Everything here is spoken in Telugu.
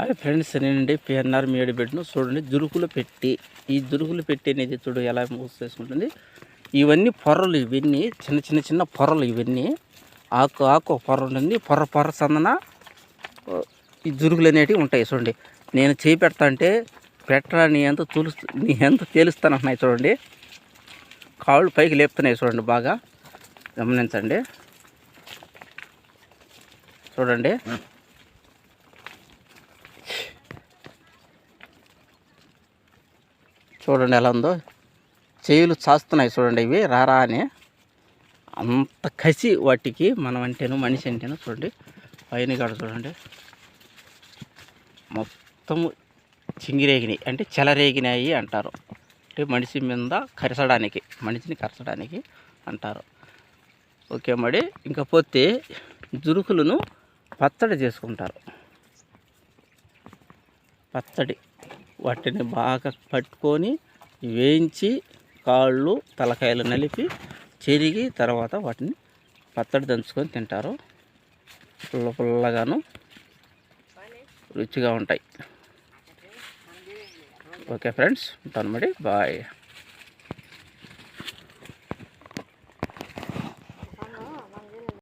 హాయ్ ఫ్రెండ్స్ నేనండి పిఎన్ఆర్ మేడి బెడ్ను చూడండి దురుకులు పెట్టి ఈ దురుకులు పెట్టి అనేది చూడు ఎలా మూసేసుకుంటుంది ఇవన్నీ పొరలు ఇవన్నీ చిన్న చిన్న చిన్న పొరలు ఇవన్నీ. ఆకు ఆకు ఒక పొర ఉంటుంది పొర పొర సందన ఈ దురుగులు అనేటివి ఉంటాయి చూడండి. నేను చేపెడతా అంటే పెట్టరా నీ ఎంత తులు నీ ఎంత తేలుస్తానంటున్నాయి చూడండి. కాళ్ళు పైకి లేపుతున్నాయి చూడండి బాగా. గమనించండి. చూడండి. చూడండి ఎలా ఉందో. చేయులు చాస్తున్నాయి చూడండి ఇవి రారా అని. అంత కసి వాటికి మనం అంటేను మనిషి అంటేను చూడండి. పైన కాడ చూడండి. మొత్తము చింగిరేగినాయి అంటే చెలరేగినాయి అంటారు. అంటే మనిషి మీద కరచడానికి మనిషిని కరచడానికి అంటారు. ఓకే మరి ఇంకా పోతే జురుకులను పచ్చడి చేసుకుంటారు. పచ్చడి. వాటిని బాగా పట్టుకొని వేయించి కాళ్ళు తలకాయలు నలిపి చెరిగి తర్వాత వాటిని పచ్చడి దంచుకొని తింటారు. పుల్ల పుల్లగాను రుచిగా ఉంటాయి. ఓకే ఫ్రెండ్స్ ఉంటాను మరి. బాయ్.